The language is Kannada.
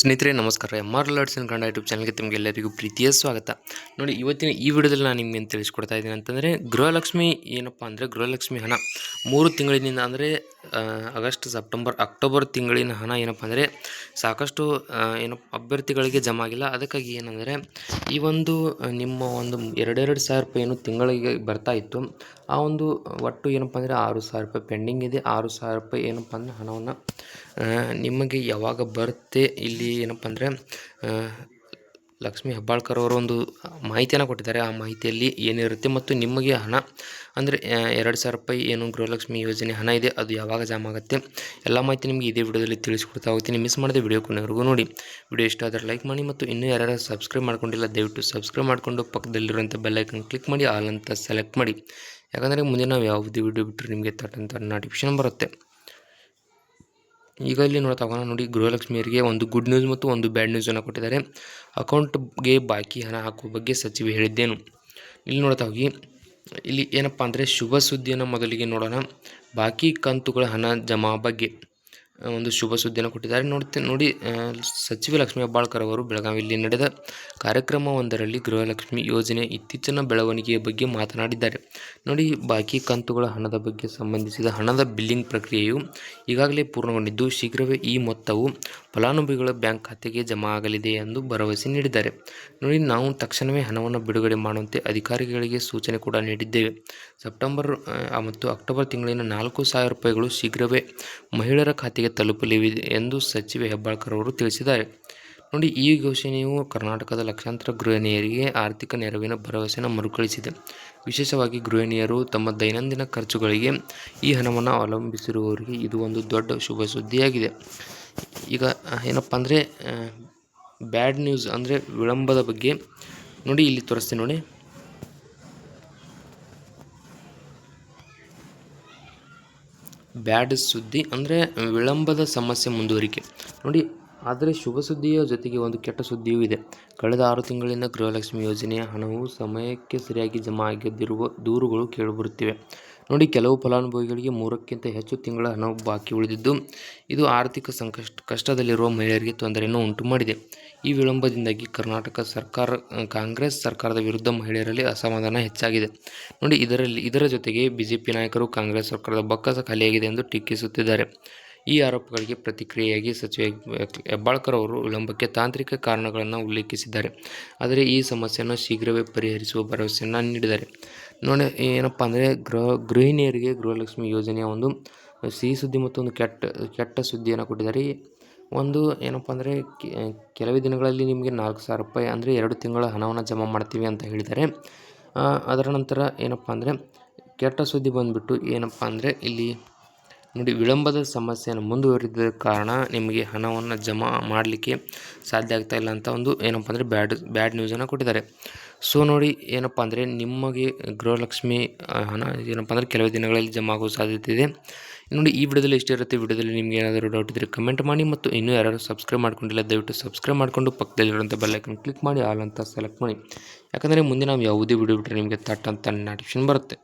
ಸ್ನೇಹಿತರೆ, ನಮಸ್ಕಾರ. M R lads and Kannada YouTube ಚಾನಲ್ಗೆ ತಮಗೆ ಎಲ್ಲರಿಗೂ ಪ್ರೀತಿಯ ಸ್ವಾಗತ. ನೋಡಿ, ಇವತ್ತಿನ ಈ ವಿಡಿಯೋದಲ್ಲಿ ನಾನು ನಿಮ್ಗೆ ಏನು ತಿಳಿಸ್ಕೊಡ್ತಾ ಇದ್ದೀನಿ ಅಂತಂದರೆ, ಗೃಹಲಕ್ಷ್ಮಿ ಏನಪ್ಪ ಅಂದರೆ ಗೃಹಲಕ್ಷ್ಮಿ ಹಣ. ಮೂರು ತಿಂಗಳಿನಿಂದ ಅಂದರೆ ಆಗಸ್ಟ್, ಸೆಪ್ಟೆಂಬರ್, ಅಕ್ಟೋಬರ್ ತಿಂಗಳಿನ ಹಣ ಏನಪ್ಪ ಅಂದರೆ, ಸಾಕಷ್ಟು ಏನು ಅಭ್ಯರ್ಥಿಗಳಿಗೆ ಜಮಾ ಆಗಿಲ್ಲ. ಅದಕ್ಕಾಗಿ ಏನಂದರೆ, ಈ ಒಂದು ನಿಮ್ಮ ಒಂದು ಎರಡೆರಡು ಸಾವಿರ ರೂಪಾಯಿ ಏನು ತಿಂಗಳಿಗೆ ಬರ್ತಾ ಇತ್ತು. ಆ ಒಂದು ಒಟ್ಟು ಏನಪ್ಪ ಅಂದರೆ, ಆರು ಸಾವಿರ ರೂಪಾಯಿ ಪೆಂಡಿಂಗ್ ಇದೆ. ಆರು ಸಾವಿರ ರೂಪಾಯಿ ಏನಪ್ಪ ಅಂದರೆ ಹಣವನ್ನು ನಿಮಗೆ ಯಾವಾಗ ಬರುತ್ತೆ, ಇಲ್ಲಿ ಏನಪ್ಪ ಅಂದರೆ ಲಕ್ಷ್ಮೀ ಹೆಬ್ಬಾಳ್ಕರ್ ಅವರು ಒಂದು ಮಾಹಿತಿಯನ್ನು ಕೊಟ್ಟಿದ್ದಾರೆ. ಆ ಮಾಹಿತಿಯಲ್ಲಿ ಏನಿರುತ್ತೆ ಮತ್ತು ನಿಮಗೆ ಹಣ ಅಂದರೆ ಎರಡು ಸಾವಿರ ರೂಪಾಯಿ ಏನು ಗೃಹಲಕ್ಷ್ಮಿ ಯೋಜನೆ ಹಣ ಇದೆ, ಅದು ಯಾವಾಗ ಜಮಾ ಆಗುತ್ತೆ? ಎಲ್ಲ ಮಾಹಿತಿ ನಿಮಗೆ ಇದೇ ವಿಡಿಯೋದಲ್ಲಿ ತಿಳಿಸ್ಕೊಡ್ತಾ ಹೋಗ್ತೀನಿ. ಮಿಸ್ ಮಾಡದೆ ವಿಡಿಯೋ ಕೊನೆವರೆಗೂ ನೋಡಿ. ವಿಡಿಯೋ ಇಷ್ಟ ಆದರೆ ಲೈಕ್ ಮಾಡಿ ಮತ್ತು ಇನ್ನೂ ಯಾರ್ಯಾರು ಸಬ್ಸ್ಕ್ರೈಬ್ ಮಾಡ್ಕೊಂಡಿಲ್ಲ, ದಯವಿಟ್ಟು ಸಬ್ಸ್ಕ್ರೈಬ್ ಮಾಡಿಕೊಂಡು ಪಕ್ಕದಲ್ಲಿರುವಂಥ ಬೆಲ್ಲೈಕನ್ ಕ್ಲಿಕ್ ಮಾಡಿ, ಆಲ್ ಅಂತ ಸೆಲೆಕ್ಟ್ ಮಾಡಿ. ಯಾಕಂದರೆ ಮುಂದೆ ನಾವು ಯಾವುದೇ ವಿಡಿಯೋ ಬಿಟ್ಟರೆ ನಿಮಗೆ ತಟ್ಟಂತ ನೋಟಿಫಿಕೇಶನ್ ಬರುತ್ತೆ. ಈಗ ಇಲ್ಲಿ ನೋಡ್ತಾ ಹೋಗೋಣ ನೋಡಿ ಗೃಹಲಕ್ಷ್ಮಿಯರಿಗೆ ಒಂದು ಗುಡ್ ನ್ಯೂಸ್ ಮತ್ತು ಒಂದು ಬ್ಯಾಡ್ ನ್ಯೂಸನ್ನು ಕೊಟ್ಟಿದ್ದಾರೆ. ಅಕೌಂಟ್ಗೆ ಬಾಕಿ ಹಣ ಹಾಕುವ ಬಗ್ಗೆ ಸಚಿವೆ ಹೇಳಿದ್ದೇನು. ಇಲ್ಲಿ ನೋಡ್ತಾ ಹೋಗಿ ಇಲ್ಲಿ ಏನಪ್ಪ ಅಂದರೆ ಶುಭ ಸುದ್ದಿಯನ್ನು ಮೊದಲಿಗೆ ನೋಡೋಣ. ಬಾಕಿ ಕಂತುಗಳ ಹಣ ಜಮಾ ಬಗ್ಗೆ. ಒಂದು ಶುಭ ಸುದ್ದಿಯನ್ನು ಕೊಟ್ಟಿದ್ದಾರೆ. ನೋಡ್ತೆ, ನೋಡಿ ಸಚಿವ ಲಕ್ಷ್ಮೀ ಹೆಬ್ಬಾಳ್ಕರ್ ಅವರು ಬೆಳಗಾವಿಯಲ್ಲಿ ನಡೆದ ಕಾರ್ಯಕ್ರಮವೊಂದರಲ್ಲಿ ಗೃಹಲಕ್ಷ್ಮಿ ಯೋಜನೆ ಇತ್ತೀಚಿನ ಬೆಳವಣಿಗೆಯ ಬಗ್ಗೆ ಮಾತನಾಡಿದ್ದಾರೆ. ನೋಡಿ, ಬಾಕಿ ಕಂತುಗಳ ಹಣದ ಬಗ್ಗೆ ಸಂಬಂಧಿಸಿದ ಹಣದ ಬಿಲ್ಲಿಂಗ್ ಪ್ರಕ್ರಿಯೆಯು ಈಗಾಗಲೇ ಪೂರ್ಣಗೊಂಡಿದ್ದು, ಶೀಘ್ರವೇ ಈ ಮೊತ್ತವು ಫಲಾನುಭವಿಗಳ ಬ್ಯಾಂಕ್ ಖಾತೆಗೆ ಜಮಾ ಆಗಲಿದೆ ಎಂದು ಭರವಸೆ ನೀಡಿದ್ದಾರೆ. ನೋಡಿ, ನಾವು ತಕ್ಷಣವೇ ಹಣವನ್ನು ಬಿಡುಗಡೆ ಮಾಡುವಂತೆ ಅಧಿಕಾರಿಗಳಿಗೆ ಸೂಚನೆ ಕೂಡ ನೀಡಿದ್ದೇವೆ. ಸೆಪ್ಟೆಂಬರ್ ಮತ್ತು ಅಕ್ಟೋಬರ್ ತಿಂಗಳಿನ ನಾಲ್ಕು ಸಾವಿರ ರೂಪಾಯಿಗಳು ಶೀಘ್ರವೇ ಮಹಿಳೆಯರ ಖಾತೆಗೆ ತಲುಪಲಿವೆ ಎಂದು ಸಚಿವೆ ಹೆಬ್ಬಾಳ್ಕರ್ ಅವರು ತಿಳಿಸಿದ್ದಾರೆ. ನೋಡಿ, ಈ ಘೋಷಣೆಯು ಕರ್ನಾಟಕದ ಲಕ್ಷಾಂತರ ಗೃಹಿಣಿಯರಿಗೆ ಆರ್ಥಿಕ ನೆರವಿನ ಭರವಸೆಯನ್ನು ಮರುಕಳಿಸಿದೆ. ವಿಶೇಷವಾಗಿ ಗೃಹಿಣಿಯರು ತಮ್ಮ ದೈನಂದಿನ ಖರ್ಚುಗಳಿಗೆ ಈ ಹಣವನ್ನು ಅವಲಂಬಿಸಿರುವವರಿಗೆ ಇದು ಒಂದು ದೊಡ್ಡ ಶುಭ ಸುದ್ದಿಯಾಗಿದೆ. ಈಗ ಏನಪ್ಪ ಅಂದರೆ ಬ್ಯಾಡ್ ನ್ಯೂಸ್ ಅಂದರೆ ವಿಳಂಬದ ಬಗ್ಗೆ ನೋಡಿ, ಇಲ್ಲಿ ತೋರಿಸ್ತೀನಿ ನೋಡಿ. ಬ್ಯಾಡ್ ಸುದ್ದಿ ಅಂದರೆ ವಿಳಂಬದ ಸಮಸ್ಯೆ ಮುಂದುವರಿಕೆ. ನೋಡಿ, ಆದರೆ ಶುಭ ಸುದ್ದಿಯ ಜೊತೆಗೆ ಒಂದು ಕೆಟ್ಟ ಸುದ್ದಿಯೂ ಇದೆ. ಕಳೆದ ಆರು ತಿಂಗಳಿಂದ ಗೃಹಲಕ್ಷ್ಮಿ ಯೋಜನೆಯ ಹಣವು ಸಮಯಕ್ಕೆ ಸರಿಯಾಗಿ ಜಮಾ ಆಗದಿರುವ ದೂರುಗಳು ಕೇಳಿಬರುತ್ತಿವೆ. ನೋಡಿ ಕೆಲವು ಫಲಾನುಭವಿಗಳಿಗೆ ಮೂರಕ್ಕಿಂತ ಹೆಚ್ಚು ತಿಂಗಳ ಹಣ ಬಾಕಿ ಉಳಿದಿದ್ದು, ಇದು ಆರ್ಥಿಕ ಸಂಕಷ್ಟ, ಕಷ್ಟದಲ್ಲಿರುವ ಮಹಿಳೆಯರಿಗೆ ತೊಂದರೆಯನ್ನು ಉಂಟು ಮಾಡಿದೆ ಈ ವಿಳಂಬದಿಂದಾಗಿ ಕರ್ನಾಟಕ ಸರ್ಕಾರ, ಕಾಂಗ್ರೆಸ್ ಸರ್ಕಾರದ ವಿರುದ್ಧ ಮಹಿಳೆಯರಲ್ಲಿ ಅಸಮಾಧಾನ ಹೆಚ್ಚಾಗಿದೆ. ನೋಡಿ, ಇದರಲ್ಲಿ, ಇದರ ಜೊತೆಗೆ ಬಿಜೆಪಿ ನಾಯಕರು ಕಾಂಗ್ರೆಸ್ ಸರ್ಕಾರದ ಬೊಕ್ಕಸ ಖಾಲಿಯಾಗಿದೆ ಎಂದು ಟೀಕಿಸುತ್ತಿದ್ದಾರೆ. ಈ ಆರೋಪಗಳಿಗೆ ಪ್ರತಿಕ್ರಿಯೆಯಾಗಿ ಸಚಿವ ಹೆಬ್ಬಾಳ್ಕರ್ ಅವರು ವಿಳಂಬಕ್ಕೆ ತಾಂತ್ರಿಕ ಕಾರಣಗಳನ್ನು ಉಲ್ಲೇಖಿಸಿದ್ದಾರೆ. ಆದರೆ ಈ ಸಮಸ್ಯೆಯನ್ನು ಶೀಘ್ರವೇ ಪರಿಹರಿಸುವ ಭರವಸೆಯನ್ನು ನೀಡಿದ್ದಾರೆ. ನೋಡಿ, ಏನಪ್ಪ ಅಂದರೆ ಗೃಹ, ಗೃಹಿಣಿಯರಿಗೆ ಗೃಹಲಕ್ಷ್ಮಿ ಯೋಜನೆಯ ಒಂದು ಸಿಹಿ ಸುದ್ದಿ ಮತ್ತು ಒಂದು ಕೆಟ್ಟ ಕೆಟ್ಟ ಸುದ್ದಿಯನ್ನು ಕೊಟ್ಟಿದ್ದಾರೆ. ಒಂದು ಏನಪ್ಪ ಅಂದರೆ ಕೆಲವೇ ದಿನಗಳಲ್ಲಿ ನಿಮಗೆ ನಾಲ್ಕು ಸಾವಿರ ರೂಪಾಯಿ ಅಂದರೆ ಎರಡು ತಿಂಗಳ ಹಣವನ್ನು ಜಮಾ ಮಾಡ್ತೀವಿ ಅಂತ ಹೇಳಿದ್ದಾರೆ. ಅದರ ನಂತರ ಏನಪ್ಪ ಅಂದರೆ, ಕೆಟ್ಟ ಸುದ್ದಿ ಬಂದುಬಿಟ್ಟು ಏನಪ್ಪ ಅಂದರೆ, ಇಲ್ಲಿ ನೋಡಿ, ವಿಳಂಬದ ಸಮಸ್ಯೆಯನ್ನು ಮುಂದುವರಿದ ಕಾರಣ ನಿಮಗೆ ಹಣವನ್ನು ಜಮಾ ಮಾಡಲಿಕ್ಕೆ ಸಾಧ್ಯ ಆಗ್ತಾ ಇಲ್ಲ ಅಂತ ಒಂದು ಏನಪ್ಪ ಅಂದರೆ ಬ್ಯಾಡ್ ಬ್ಯಾಡ್ ನ್ಯೂಸನ್ನು ಕೊಟ್ಟಿದ್ದಾರೆ. ಸೊ ನೋಡಿ, ಏನಪ್ಪ ಅಂದರೆ ನಿಮಗೆ ಗೃಹಲಕ್ಷ್ಮಿ ಹಣ ಏನಪ್ಪ ಅಂದರೆ ಕೆಲವೇ ದಿನಗಳಲ್ಲಿ ಜಮಾ ಆಗೋ ಸಾಧ್ಯತೆ ಇದೆ. ನೋಡಿ, ಈ ವಿಡಿಯೋದಲ್ಲಿ ಇಷ್ಟೇ ಇರುತ್ತೆ? ವಿಡಿಯೋದಲ್ಲಿ ನಿಮಗೆ ಏನಾದರೂ ಡೌಟ್ ಇದ್ದರೆ ಕಮೆಂಟ್ ಮಾಡಿ ಮತ್ತು ಇನ್ನೂ ಯಾರಾದರೂ ಸಬ್ಸ್ಕ್ರೈಬ್ ಮಾಡ್ಕೊಂಡಿಲ್ಲ, ದಯವಿಟ್ಟು ಸಬ್ಸ್ಕ್ರೈಬ್ ಮಾಡಿಕೊಂಡು ಪಕ್ಕದಲ್ಲಿರುವಂಥ ಬೆಲ್ಲೈಕನ್ ಕ್ಲಿಕ್ ಮಾಡಿ ಆಲ್ ಅಂತ ಸೆಲೆಕ್ಟ್ ಮಾಡಿ. ಯಾಕಂದರೆ ಮುಂದೆ ನಾವು ಯಾವುದೇ ವಿಡಿಯೋ ಬಿಟ್ಟರೆ ನಿಮಗೆ ತಟ್ ಅಂತ ನೋಟಿಫಿಕೇಶನ್ ಬರುತ್ತೆ.